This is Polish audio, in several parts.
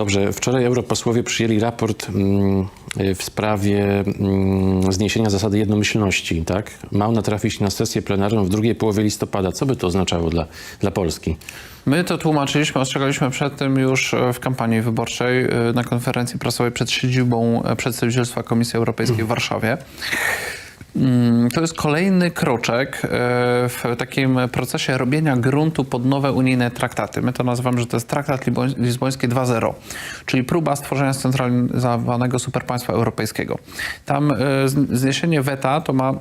Dobrze, wczoraj europosłowie przyjęli raport mm, w sprawie mm, zniesienia zasady jednomyślności, tak? Ma ona trafić na sesję plenarną w drugiej połowie listopada. Co by to oznaczało dla, dla Polski? My to tłumaczyliśmy, ostrzegaliśmy przed tym już e, w kampanii wyborczej e, na konferencji prasowej przed siedzibą e, przedstawicielstwa Komisji Europejskiej w Warszawie. Mm, To jest kolejny kroczek e, w takim procesie robienia gruntu pod nowe unijne traktaty. My to nazywamy, że to jest traktat lizboński 2.0, czyli próba stworzenia scentralizowanego superpaństwa europejskiego. Tam e, zniesienie weta to ma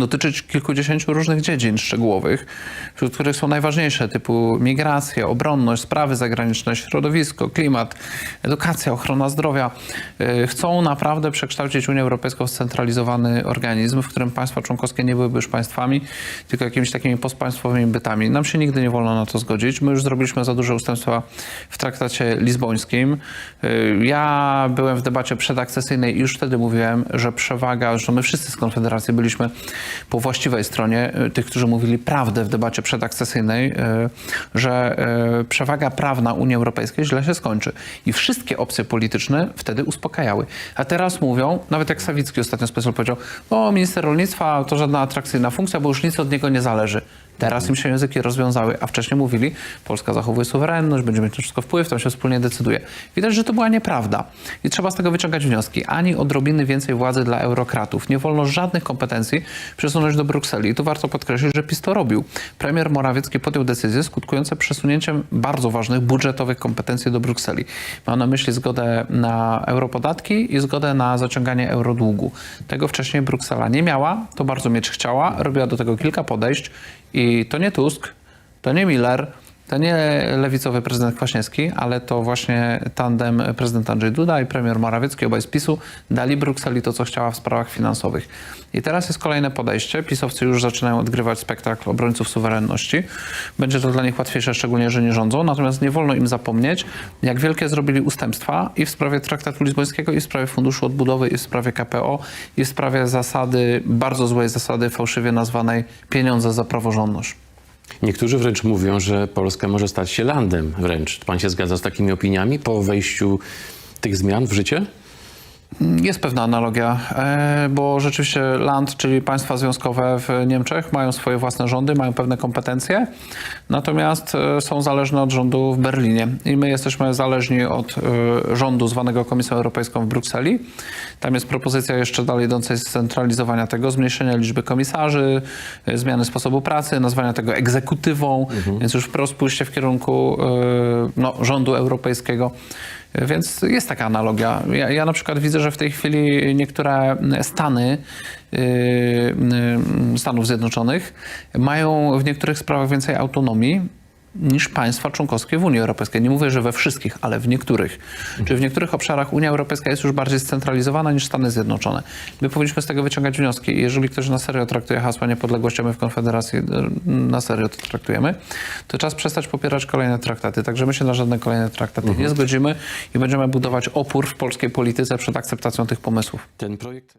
dotyczyć kilkudziesięciu różnych dziedzin szczegółowych, wśród których są najważniejsze, typu migracja, obronność, sprawy zagraniczne, środowisko, klimat, edukacja, ochrona zdrowia. Yy, Chcą naprawdę przekształcić Unię Europejską w scentralizowany organizm, w którym państwa członkowskie nie byłyby już państwami, tylko jakimiś takimi postpaństwowymi bytami. Nam się nigdy nie wolno na to zgodzić. My już zrobiliśmy za duże ustępstwa w traktacie lizbońskim. Yy, Ja byłem w debacie przedakcesyjnej i już wtedy mówiłem, że przewaga, że my wszyscy z Konfederacji byliśmy po właściwej stronie y, tych, którzy mówili prawdę w debacie przedakcesyjnej, y, że y, przewaga prawna Unii Europejskiej źle się skończy. I wszystkie opcje polityczne wtedy uspokajały. A teraz mówią, nawet jak Sawicki ostatnio specjalnie powiedział, o minister rolnictwa to żadna atrakcyjna funkcja, bo już nic od niego nie zależy. Teraz im się języki rozwiązały, a wcześniej mówili, Polska zachowuje suwerenność, będzie mieć na wszystko wpływ, tam się wspólnie decyduje. Widać, że to była nieprawda. I trzeba z tego wyciągać wnioski. Ani odrobiny więcej władzy dla eurokratów. Nie wolno żadnych kompetencji przesunąć do Brukseli. I tu warto podkreślić, że PiS to robił. Premier Morawiecki podjął decyzje skutkujące przesunięciem bardzo ważnych budżetowych kompetencji do Brukseli. Mam na myśli zgodę na europodatki i zgodę na zaciąganie eurodługu. Tego wcześniej Bruksela nie miała, to bardzo mieć chciała, robiła do tego kilka podejść i to nie Tusk, to nie Miller, to nie lewicowy prezydent Kwaśniewski, ale to właśnie tandem prezydent Andrzej Duda i premier Morawiecki, obaj z PiSu, dali Brukseli to, co chciała w sprawach finansowych. I teraz jest kolejne podejście. PiSowcy już zaczynają odgrywać spektakl obrońców suwerenności. Będzie to dla nich łatwiejsze, szczególnie, że nie rządzą. Natomiast nie wolno im zapomnieć, jak wielkie zrobili ustępstwa i w sprawie traktatu lizbońskiego, i w sprawie Funduszu Odbudowy, i w sprawie KPO, i w sprawie zasady, bardzo złej zasady, fałszywie nazwanej pieniądze za praworządność. Niektórzy wręcz mówią, że Polska może stać się landem wręcz. Pan się zgadza z takimi opiniami po wejściu tych zmian w życie? Jest pewna analogia, e, bo rzeczywiście land, czyli państwa związkowe w Niemczech mają swoje własne rządy, mają pewne kompetencje, natomiast e, są zależne od rządu w Berlinie. I my jesteśmy zależni od e, rządu zwanego Komisją Europejską w Brukseli. Tam jest propozycja jeszcze dalej idącej scentralizowania tego, zmniejszenia liczby komisarzy, zmiany sposobu pracy, nazwania tego egzekutywą, więc już wprost pójście w kierunku no, rządu europejskiego. Więc jest taka analogia. Ja, ja na przykład widzę, że w tej chwili niektóre Stany yy, yy, Stanów Zjednoczonych mają w niektórych sprawach więcej autonomii niż państwa członkowskie w Unii Europejskiej. Nie mówię, że we wszystkich, ale w niektórych. Czy w niektórych obszarach Unia Europejska jest już bardziej scentralizowana niż Stany Zjednoczone. My powinniśmy z tego wyciągać wnioski. Jeżeli ktoś na serio traktuje hasła niepodległości, my w Konfederacji e, na serio to traktujemy, to czas przestać popierać kolejne traktaty. Także my się na żadne kolejne traktaty nie zgodzimy i będziemy budować opór w polskiej polityce przed akceptacją tych pomysłów. Ten projekt.